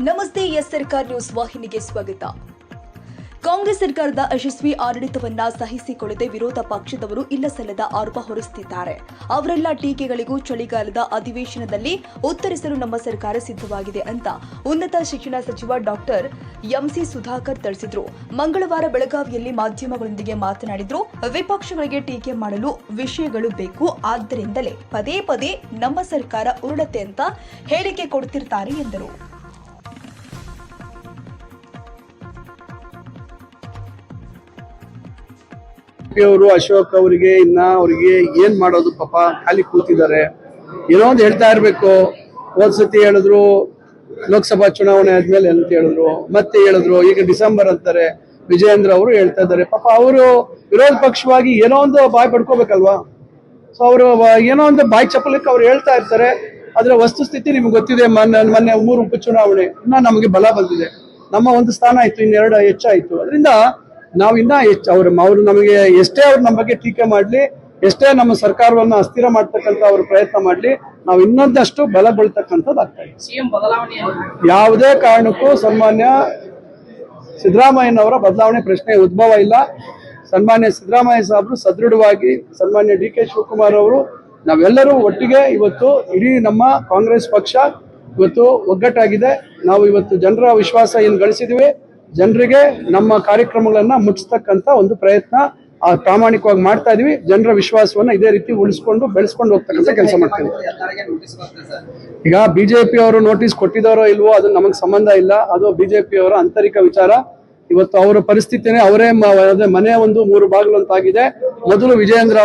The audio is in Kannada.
ನಮಸ್ತೆ, ಎಸ್ ಸರ್ಕಾರ್ ನ್ಯೂಸ್ ವಾಹಿನಿಗೆ ಸ್ವಾಗತ. ಕಾಂಗ್ರೆಸ್ ಸರ್ಕಾರದ ಯಶಸ್ವಿ ಆಡಳಿತವನ್ನ ಸಹಿಸಿಕೊಳ್ಳದೆ ವಿರೋಧ ಪಕ್ಷದವರು ಇಲ್ಲಸಲ್ಲದ ಆರೋಪ ಹೊರಿಸುತ್ತಿದ್ದಾರೆ. ಅವರೆಲ್ಲ ಟೀಕೆಗಳಿಗೂ ಚಳಿಗಾಲದ ಅಧಿವೇಶನದಲ್ಲಿ ಉತ್ತರಿಸಲು ನಮ್ಮ ಸರ್ಕಾರ ಸಿದ್ಧವಾಗಿದೆ ಅಂತ ಉನ್ನತ ಶಿಕ್ಷಣ ಸಚಿವ ಡಾಕ್ಟರ್ ಎಂಸಿ ಸುಧಾಕರ್ ತಿಳಿಸಿದ್ರು. ಮಂಗಳವಾರ ಬೆಳಗಾವಿಯಲ್ಲಿ ಮಾಧ್ಯಮಗಳೊಂದಿಗೆ ಮಾತನಾಡಿದ್ರು, ವಿಪಕ್ಷಗಳಿಗೆ ಟೀಕೆ ಮಾಡಲು ವಿಷಯಗಳು ಬೇಕು, ಆದ್ದರಿಂದಲೇ ಪದೇ ಪದೇ ನಮ್ಮ ಸರ್ಕಾರ ಉರುಳತೆ ಅಂತ ಹೇಳಿಕೆ ಕೊಡ್ತಿರ್ತಾರೆ ಎಂದರು. ಅವರು ಅಶೋಕ್ ಅವರಿಗೆ, ಇನ್ನ ಅವರಿಗೆ ಏನ್ ಮಾಡೋದು ಪಾಪ ಖಾಲಿ ಕೂತಿದ್ದಾರೆ. ಏನೋ ಒಂದು ಹೇಳ್ತಾ ಇರ್ಬೇಕು. ಸತಿ ಹೇಳಿದ್ರು, ಲೋಕಸಭಾ ಚುನಾವಣೆ ಆದ್ಮೇಲೆ ಅಂತ ಹೇಳಿದ್ರು. ಮತ್ತೆ ಹೇಳಿದ್ರು, ಈಗ ಡಿಸೆಂಬರ್ ಅಂತಾರೆ. ವಿಜಯೇಂದ್ರ ಅವರು ಹೇಳ್ತಾ ಇದ್ದಾರೆ. ಪಾಪ ಅವರು ವಿರೋಧ ಪಕ್ಷವಾಗಿ ಏನೋ ಒಂದು ಬಾಯ್ ಪಡ್ಕೋಬೇಕಲ್ವಾ? ಸೊ ಅವರು ಏನೋ ಒಂದು ಬಾಯ್ ಚಪ್ಪಲಕ್ಕೆ ಅವ್ರು ಹೇಳ್ತಾ ಇರ್ತಾರೆ. ಅದರ ವಸ್ತುಸ್ಥಿತಿ ನಿಮ್ಗೆ ಗೊತ್ತಿದೆ, ಮೊನ್ನೆ ಮೊನ್ನೆ ಮೂರು ಉಪಚುನಾವಣೆ. ಇನ್ನ ನಮಗೆ ಬಲ ಬಂದಿದೆ. ನಮ್ಮ ಒಂದು ಸ್ಥಾನ ಆಯ್ತು, ಇನ್ನೆರಡು ಹೆಚ್ಚಾಯ್ತು. ಅದರಿಂದ ನಾವು ಇನ್ನ ಹೆಚ್ಚು ಅವ್ರು ಅವರು ನಮಗೆ ಎಷ್ಟೇ ಅವ್ರು ನಮ್ಮ ಬಗ್ಗೆ ಟೀಕೆ ಮಾಡ್ಲಿ ಎಷ್ಟೇ ನಮ್ಮ ಸರ್ಕಾರವನ್ನ ಅಸ್ಥಿರ ಮಾಡ್ತಕ್ಕಂಥ ಅವ್ರ ಪ್ರಯತ್ನ ಮಾಡ್ಲಿ ನಾವು ಇನ್ನೊಂದಷ್ಟು ಬಲ ಬೀಳ್ತಕ್ಕಂಥದ್ದು ಆಗ್ತಾ ಇದೆ. ಯಾವುದೇ? ಕಾರಣಕ್ಕೂ ಸನ್ಮಾನ್ಯ ಸಿದ್ದರಾಮಯ್ಯನವರ ಬದಲಾವಣೆ ಪ್ರಶ್ನೆ ಉದ್ಭವ ಇಲ್ಲ. ಸನ್ಮಾನ್ಯ ಸಿದ್ದರಾಮಯ್ಯ ಸಾಹೇಬರು ಸದೃಢವಾಗಿ ಸನ್ಮಾನ್ಯ ಡಿ ಕೆ ಶಿವಕುಮಾರ್ ಅವರು ನಾವೆಲ್ಲರೂ ಒಟ್ಟಿಗೆ ಇವತ್ತು ಇಡೀ ನಮ್ಮ ಕಾಂಗ್ರೆಸ್ ಪಕ್ಷ ಇವತ್ತು ಒಗ್ಗಟ್ಟಾಗಿದೆ. ನಾವು ಇವತ್ತು ಜನರ ವಿಶ್ವಾಸ ಏನು ಗಳಿಸಿದ್ವಿ ಜನರಿಗೆ ನಮ್ಮ ಕಾರ್ಯಕ್ರಮಗಳನ್ನ ಮುಚ್ಚತಕ್ಕಂತ ಒಂದು ಪ್ರಯತ್ನ ಪ್ರಾಮಾಣಿಕವಾಗಿ ಮಾಡ್ತಾ ಇದೀವಿ. ಜನರ ವಿಶ್ವಾಸವನ್ನ ಇದೇ ರೀತಿ ಉಳಿಸ್ಕೊಂಡು, ಬೆಳೆಸ್ಕೊಂಡು ಹೋಗ್ತಕ್ಕಂತ ಕೆಲಸ ಮಾಡ್ತೀವಿ. ಈಗ ಬಿಜೆಪಿ ಅವರು ನೋಟಿಸ್ ಕೊಟ್ಟಿದಾರೋ ಇಲ್ವೋ, ಅದು ನಮಗೆ ಸಂಬಂಧ ಇಲ್ಲ. ಅದು ಬಿಜೆಪಿ ಅವರ ಆಂತರಿಕ ವಿಚಾರ. ಇವತ್ತು ಅವರ ಪರಿಸ್ಥಿತಿನೇ ಅವರೇ ಮನೆ ಒಂದು ಮೂರು ಬಾಗಿಲು ಅಂತಾಗಿದೆ ಮೊದಲು ವಿಜಯೇಂದ್ರ